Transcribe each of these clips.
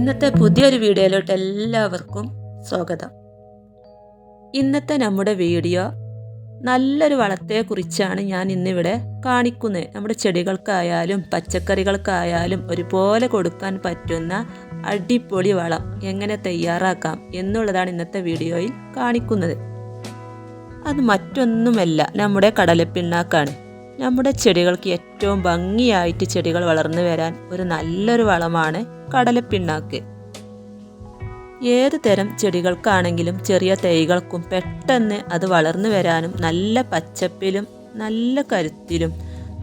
ഇന്നത്തെ പുതിയൊരു വീഡിയോയിലോട്ട് എല്ലാവർക്കും സ്വാഗതം. ഇന്നത്തെ നമ്മുടെ വീഡിയോ നല്ലൊരു വളത്തെക്കുറിച്ചാണ് ഞാൻ ഇന്നിവിടെ കാണിക്കുന്നത് നമ്മുടെ ചെടികൾക്കായാലും പച്ചക്കറികൾക്കായാലും ഒരുപോലെ കൊടുക്കാൻ പറ്റുന്ന അടിപൊളി വളം എങ്ങനെ തയ്യാറാക്കാം എന്നുള്ളതാണ് ഇന്നത്തെ വീഡിയോയിൽ കാണിക്കുന്നത്. അത് മറ്റൊന്നുമല്ല നമ്മുടെ കടലപ്പിണ്ണാക്കാണ്. നമ്മുടെ ചെടികൾക്ക് ഏറ്റവും ഭംഗിയായിട്ട് ചെടികൾ വളർന്നു വരാൻ ഒരു നല്ലൊരു വളമാണ് കടലപ്പിണ്ണാക്ക്. ഏത് തരം ചെടികൾക്കാണെങ്കിലും ചെറിയ തൈകൾക്കും പെട്ടെന്ന് അത് വളർന്നു വരാനും നല്ല പച്ചപ്പിലും നല്ല കരുത്തിലും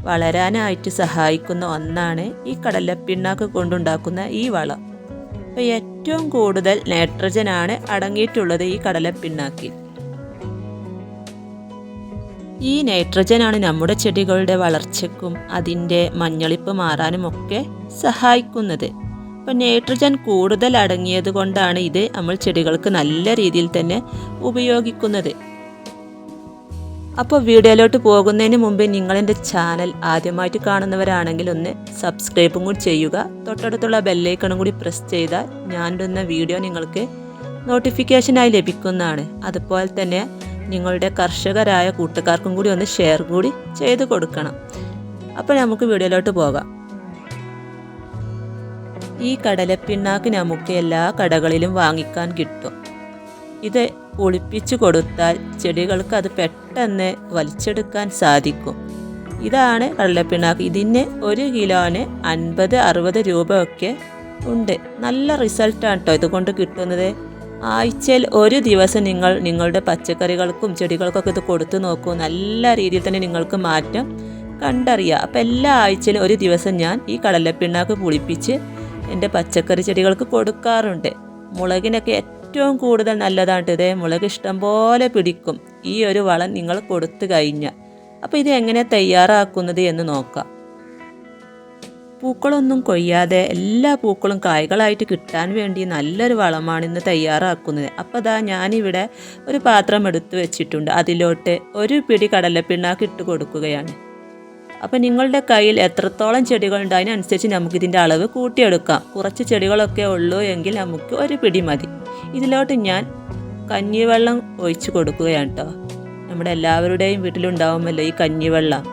വളരാനായിട്ട് സഹായിക്കുന്ന ഒന്നാണ് ഈ കടലപ്പിണ്ണാക്ക് കൊണ്ടുണ്ടാക്കുന്ന ഈ വളം. അപ്പോൾ ഏറ്റവും കൂടുതൽ നൈട്രജനാണ് അടങ്ങിയിട്ടുള്ളത് ഈ കടലപ്പിണ്ണാക്കിൽ. ഈ നൈട്രജനാണ് നമ്മുടെ ചെടികളുടെ വളർച്ചയ്ക്കും അതിന്റെ മഞ്ഞളിപ്പ് മാറാനുമൊക്കെ സഹായിക്കുന്നത്. അപ്പം നൈട്രജൻ കൂടുതൽ അടങ്ങിയത് കൊണ്ടാണ് ഇത് നമ്മൾ ചെടികൾക്ക് നല്ല രീതിയിൽ തന്നെ ഉപയോഗിക്കുന്നത്. അപ്പോൾ വീഡിയോയിലോട്ട് പോകുന്നതിന് മുമ്പ് നിങ്ങളെന്റെ ചാനൽ ആദ്യമായിട്ട് കാണുന്നവരാണെങ്കിൽ ഒന്ന് സബ്സ്ക്രൈബും കൂടി ചെയ്യുക. തൊട്ടടുത്തുള്ള ബെല്ലൈക്കണും കൂടി പ്രസ് ചെയ്താൽ ഞാനിടുന്ന വീഡിയോ നിങ്ങൾക്ക് നോട്ടിഫിക്കേഷനായി ലഭിക്കുന്നതാണ്. അതുപോലെ തന്നെ നിങ്ങളുടെ കർഷകരായ കൂട്ടുകാർക്കും കൂടി ഒന്ന് ഷെയർ കൂടി ചെയ്ത് കൊടുക്കണം. അപ്പോൾ നമുക്ക് വീഡിയോയിലോട്ട് പോകാം. ഈ കടലപ്പിണ്ണാക്ക് നമുക്ക് എല്ലാ കടകളിലും വാങ്ങിക്കാൻ കിട്ടും. ഇത് ഒളിപ്പിച്ചു കൊടുത്താൽ ചെടികൾക്ക് അത് പെട്ടെന്ന് വലിച്ചെടുക്കാൻ സാധിക്കും. ഇതാണ് കടലപ്പിണ്ണാക്ക്. ഇതിന് ഒരു കിലോന് അൻപത് അറുപത് രൂപയൊക്കെ ഉണ്ട്. നല്ല റിസൾട്ടാണ് കേട്ടോ ഇതുകൊണ്ട് കിട്ടുന്നത്. ആഴ്ചയിൽ ഒരു ദിവസം നിങ്ങൾ നിങ്ങളുടെ പച്ചക്കറികൾക്കും ചെടികൾക്കൊക്കെ ഇത് കൊടുത്തു നോക്കൂ. നല്ല രീതിയിൽ തന്നെ നിങ്ങൾക്ക് മാറ്റം കണ്ടറിയാം. അപ്പം എല്ലാ ആഴ്ചയിലും ഒരു ദിവസം ഞാൻ ഈ കടലപ്പിണ്ണാക്ക് പുളിപ്പിച്ച് എന്റെ പച്ചക്കറി ചെടികൾക്ക് കൊടുക്കാറുണ്ട്. മുളകിനൊക്കെ ഏറ്റവും കൂടുതൽ നല്ലതാണ് ഇതേ മുളക് ഇഷ്ടം പോലെ പിടിക്കും. ഈ ഒരു വളം നിങ്ങൾ കൊടുത്തു കഴിഞ്ഞാൽ അപ്പോൾ ഇത് എങ്ങനെ തയ്യാറാക്കുന്നത് എന്ന് നോക്കാം. പൂക്കളൊന്നും കൊയ്യാതെ എല്ലാ പൂക്കളും കായ്കളായിട്ട് കിട്ടാൻ വേണ്ടി നല്ലൊരു വളമാണ് ഇന്ന് തയ്യാറാക്കുന്നത്. അപ്പോൾ അതാ ഞാനിവിടെ ഒരു പാത്രം എടുത്തു വെച്ചിട്ടുണ്ട്. അതിലോട്ട് ഒരു പിടി കടലപ്പിണ്ണാക്ക് ഇട്ട് കൊടുക്കുകയാണ്. അപ്പോൾ നിങ്ങളുടെ കയ്യിൽ എത്രത്തോളം ചെടികളുണ്ട് അതിനനുസരിച്ച് നമുക്കിതിന്റെ അളവ് കൂട്ടിയെടുക്കാം. കുറച്ച് ചെടികളൊക്കെ ഉള്ളൂ എങ്കിൽ നമുക്ക് ഒരു പിടി മതി. ഇതിലോട്ട് ഞാൻ കഞ്ഞിവെള്ളം ഒഴിച്ച് കൊടുക്കുകയാണ് കേട്ടോ നമ്മുടെ എല്ലാവരുടെയും വീട്ടിലുണ്ടാവുമല്ലോ ഈ കഞ്ഞിവെള്ളം.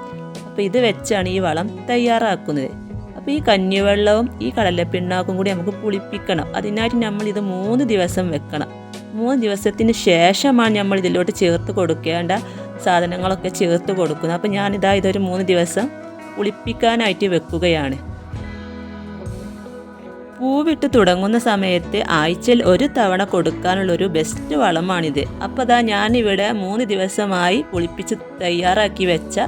അപ്പോൾ ഇത് വെച്ചാണ് ഈ വളം തയ്യാറാക്കുന്നത്. അപ്പോൾ ഈ കഞ്ഞിവെള്ളവും ഈ കടലപ്പിണ്ണാക്കും കൂടി നമുക്ക് പുളിപ്പിക്കണം. അതിനായിട്ട് നമ്മൾ ഇത് മൂന്ന് ദിവസം വെക്കണം. മൂന്ന് ദിവസത്തിന് ശേഷമാണ് നമ്മൾ ഇതിലോട്ട് ചേർത്ത് കൊടുക്കേണ്ട സാധനങ്ങളൊക്കെ ചേർത്ത് കൊടുക്കുന്നു. അപ്പോൾ ഞാനിതാ ഇതൊരു മൂന്ന് ദിവസം പുളിപ്പിക്കാനായിട്ട് വെക്കുകയാണ്. പൂവിട്ട് തുടങ്ങുന്ന സമയത്ത് ആഴ്ചയിൽ ഒരു തവണ കൊടുക്കാനുള്ള ഒരു ബെസ്റ്റ് വളമാണിത്. അപ്പോൾ അതാ ഞാനിവിടെ മൂന്ന് ദിവസമായി പുളിപ്പിച്ച് തയ്യാറാക്കി വെച്ച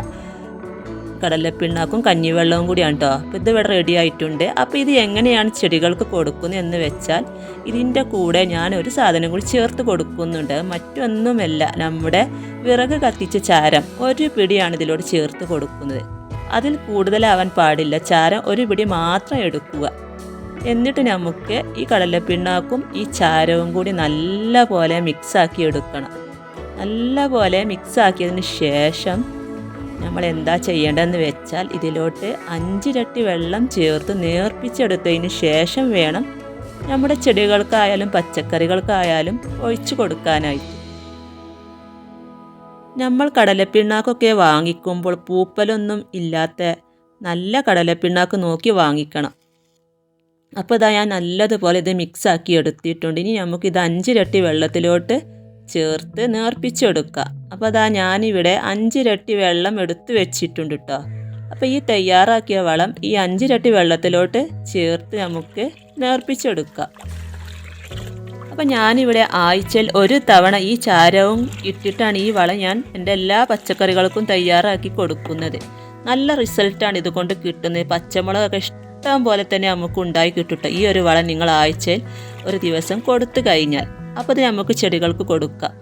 കടലപ്പിണ്ണാക്കും കഞ്ഞിവെള്ളവും കൂടിയാണ് കേട്ടോ അപ്പോൾ ഇത് ഇവിടെ റെഡി ആയിട്ടുണ്ട്. അപ്പോൾ ഇത് എങ്ങനെയാണ് ചെടികൾക്ക് കൊടുക്കുന്നത് എന്ന് വെച്ചാൽ ഇതിന്റെ കൂടെ ഞാൻ ഒരു സാധനം കൂടി ചേർത്ത് കൊടുക്കുന്നുണ്ട്. മറ്റൊന്നുമല്ല നമ്മുടെ വിറക് കത്തിച്ച ചാരം ഒരു പിടിയാണ് ഇതിലോട് ചേർത്ത് കൊടുക്കുന്നത്. അതിൽ കൂടുതലാവാൻ പാടില്ല. ചാരം ഒരു പിടി മാത്രം എടുക്കുക. എന്നിട്ട് നമുക്ക് ഈ കടലപ്പിണ്ണാക്കും ഈ ചാരവും കൂടി നല്ല പോലെ മിക്സാക്കി എടുക്കണം. നല്ല പോലെ മിക്സാക്കിയതിന് ശേഷം നമ്മൾ എന്താ ചെയ്യേണ്ടതെന്ന് വെച്ചാൽ ഇതിലോട്ട് അഞ്ചിരട്ടി വെള്ളം ചേർത്ത് നേർപ്പിച്ചെടുത്തതിന് ശേഷം വേണം നമ്മുടെ ചെടികൾക്കായാലും പച്ചക്കറികൾക്കായാലും ഒഴിച്ചു കൊടുക്കാനായിട്ട്. നമ്മൾ കടലപ്പിണ്ണാക്കൊക്കെ വാങ്ങിക്കുമ്പോൾ പൂപ്പലൊന്നും ഇല്ലാത്ത നല്ല കടലപ്പിണ്ണാക്ക് നോക്കി വാങ്ങിക്കണം. അപ്പോൾ ഇതാ ഞാൻ നല്ലതുപോലെ ഇത് മിക്സാക്കി എടുത്തിട്ടുണ്ട്. ഇനി നമുക്കിത് അഞ്ചിരട്ടി വെള്ളത്തിലോട്ട് ചേർത്ത് നേർപ്പിച്ചെടുക്കുക. അപ്പോൾ അതാ ഞാനിവിടെ അഞ്ചിരട്ടി വെള്ളം എടുത്തു വെച്ചിട്ടുണ്ട് കേട്ടോ. അപ്പോൾ ഈ തയ്യാറാക്കിയ വളം ഈ അഞ്ചിരട്ടി വെള്ളത്തിലോട്ട് ചേർത്ത് നമുക്ക് നേർപ്പിച്ചെടുക്കാം അപ്പോൾ ഞാനിവിടെ ആഴ്ചയിൽ ഒരു തവണ ഈ ചാരവും ഇട്ടിട്ടാണ് ഈ വളം ഞാൻ എന്റെ എല്ലാ പച്ചക്കറികൾക്കും തയ്യാറാക്കി കൊടുക്കുന്നത്. നല്ല റിസൾട്ടാണ് ഇതുകൊണ്ട് കിട്ടുന്നത്. പച്ചമുളകൊക്കെ ഇഷ്ടം പോലെ തന്നെ നമുക്ക് ഉണ്ടായി കിട്ടുട്ടോ ഈ ഒരു വളം നിങ്ങൾ ആഴ്ചയിൽ ഒരു ദിവസം കൊടുത്തു കഴിഞ്ഞാൽ. അപ്പോൾ ഇത് നമുക്ക് ചെടികൾക്ക് കൊടുക്കാം.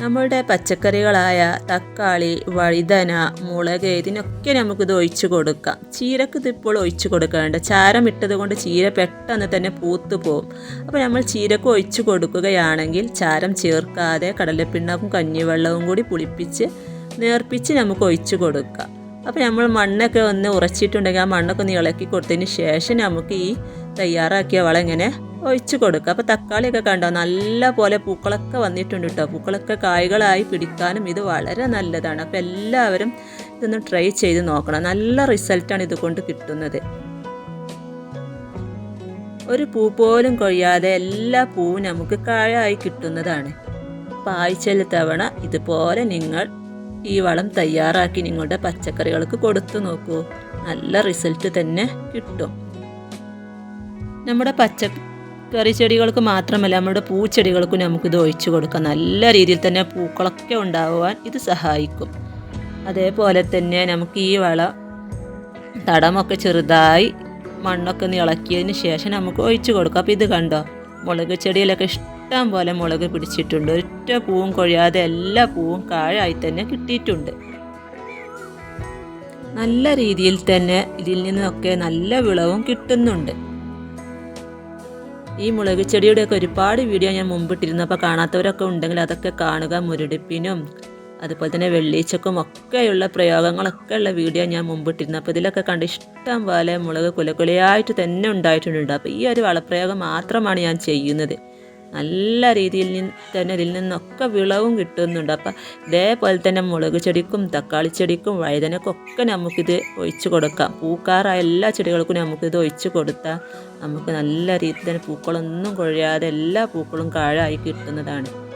നമ്മളുടെ പച്ചക്കറികളായ തക്കാളി വഴുതന മുളക് ഇതിനൊക്കെ നമുക്കിത് ഒഴിച്ചു കൊടുക്കാം. ചീരക്ക് ഇതിപ്പോൾ ഒഴിച്ചു കൊടുക്കേണ്ട ചാരം ഇട്ടത് കൊണ്ട് ചീര പെട്ടെന്ന് തന്നെ പൂത്തു പോകും അപ്പോൾ നമ്മൾ ചീരക്ക് ഒഴിച്ചു കൊടുക്കുകയാണെങ്കിൽ ചാരം ചേർക്കാതെ കടലപ്പിണ്ണാക്കും കഞ്ഞിവെള്ളവും കൂടി പുളിപ്പിച്ച് നേർപ്പിച്ച് നമുക്ക് ഒഴിച്ചു കൊടുക്കാം. അപ്പോൾ നമ്മൾ മണ്ണൊക്കെ ഒന്ന് ഉറച്ചിട്ടുണ്ടെങ്കിൽ ആ മണ്ണൊക്കെ ഒന്ന് ഇളക്കി കൊടുത്തതിന് ശേഷം നമുക്ക് ഈ തയ്യാറാക്കിയ വളം ഇങ്ങനെ ഒഴിച്ചു കൊടുക്കുക. അപ്പോൾ തക്കാളിയൊക്കെ കണ്ടോ? നല്ല പോലെ പൂക്കളൊക്കെ വന്നിട്ടുണ്ട് കേട്ടോ പൂക്കളൊക്കെ കായ്കളായി പിടിക്കാനും ഇത് വളരെ നല്ലതാണ്. അപ്പോൾ എല്ലാവരും ഇതൊന്ന് ട്രൈ ചെയ്ത് നോക്കണം. നല്ല റിസൾട്ടാണ് ഇതുകൊണ്ട് കിട്ടുന്നത്. ഒരു പൂ പോലും കൊഴിയാതെ എല്ലാ പൂവും നമുക്ക് കായായി കിട്ടുന്നതാണ്. അപ്പോൾ ആഴ്ചയിൽ തവണ ഇതുപോലെ നിങ്ങൾ ഈ വളം തയ്യാറാക്കി നിങ്ങളുടെ പച്ചക്കറികൾക്ക് കൊടുത്തു നോക്കൂ. നല്ല റിസൾട്ട് തന്നെ കിട്ടും. നമ്മുടെ പച്ചക്കറി ചെടികൾക്ക് മാത്രമല്ല നമ്മുടെ പൂച്ചെടികൾക്കും നമുക്കിത് ഒഴിച്ചു കൊടുക്കാം. നല്ല രീതിയിൽ തന്നെ പൂക്കളൊക്കെ ഉണ്ടാകുവാൻ ഇത് സഹായിക്കും. അതേപോലെ തന്നെ നമുക്ക് ഈ വള തടമൊക്കെ ചെറുതായി മണ്ണൊക്കെ ഇളക്കിയതിന് ശേഷം നമുക്ക് ഒഴിച്ചു കൊടുക്കാം. അപ്പോൾ ഇത് കണ്ടോ? മുളക് ചെടിയിലൊക്കെ ഇഷ്ടം പോലെ മുളക് പിടിച്ചിട്ടുണ്ട്. ഒറ്റ പൂവും കൊഴിയാതെ എല്ലാ പൂവും കാഴായി തന്നെ കിട്ടിയിട്ടുണ്ട്. നല്ല രീതിയിൽ തന്നെ ഇതിൽ നിന്നൊക്കെ നല്ല വിളവും കിട്ടുന്നുണ്ട്. ഈ മുളക് ചെടിയുടെയൊക്കെ ഒരുപാട് വീഡിയോ ഞാൻ മുമ്പിട്ടിരുന്നു. അപ്പോൾ കാണാത്തവരൊക്കെ ഉണ്ടെങ്കിൽ അതൊക്കെ കാണുക. മുരടിപ്പിനും അതുപോലെ തന്നെ വെള്ളീച്ചക്കും ഒക്കെയുള്ള പ്രയോഗങ്ങളൊക്കെ ഉള്ള വീഡിയോ ഞാൻ മുമ്പിട്ടിരുന്നു. അപ്പോൾ ഇതിലൊക്കെ കണ്ട് ഇഷ്ടം പോലെ മുളക് കുലകുലയായിട്ട് തന്നെ ഉണ്ടായിട്ടുണ്ട് അപ്പോൾ ഈ ഒരു വളപ്രയോഗം മാത്രമാണ് ഞാൻ ചെയ്യുന്നത്. നല്ല രീതിയിൽ തന്നെ ഇതിൽ നിന്നൊക്കെ വിളവും കിട്ടുന്നുണ്ട്. അപ്പം ഇതേപോലെ തന്നെ മുളക് ചെടിക്കും തക്കാളി ചെടിക്കും വഴുതനക്കൊക്കെ നമുക്കിത് ഒഴിച്ചു കൊടുക്കാം. പൂക്കാറായ എല്ലാ ചെടികൾക്കും നമുക്കിത് ഒഴിച്ചു കൊടുത്താൽ നമുക്ക് നല്ല രീതിയിൽ തന്നെ പൂക്കളൊന്നും കൊഴിയാതെ എല്ലാ പൂക്കളും കാഴായി കിട്ടുന്നതാണ്.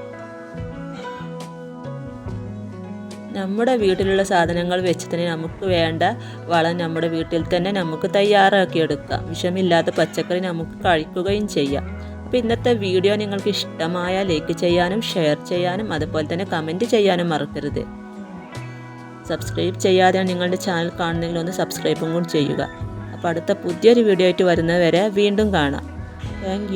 നമ്മുടെ വീട്ടിലുള്ള സാധനങ്ങൾ വെച്ച് തന്നെ നമുക്ക് വേണ്ട വളം നമ്മുടെ വീട്ടിൽ തന്നെ നമുക്ക് തയ്യാറാക്കിയെടുക്കാം. വിഷമില്ലാത്ത പച്ചക്കറി നമുക്ക് കഴിക്കുകയും ചെയ്യാം. അപ്പോൾ ഇന്നത്തെ വീഡിയോ നിങ്ങൾക്ക് ഇഷ്ടമായ ലൈക്ക് ചെയ്യാനും ഷെയർ ചെയ്യാനും അതുപോലെ തന്നെ കമന്റ് ചെയ്യാനും മറക്കരുത്. സബ്സ്ക്രൈബ് ചെയ്യാതെ നിങ്ങളുടെ ചാനൽ കാണുന്നെങ്കിൽ ഒന്ന് സബ്സ്ക്രൈബും കൂടി ചെയ്യുക. അപ്പോൾ അടുത്ത പുതിയൊരു വീഡിയോ ആയിട്ട് വരുന്നവരെ വീണ്ടും കാണാം. താങ്ക്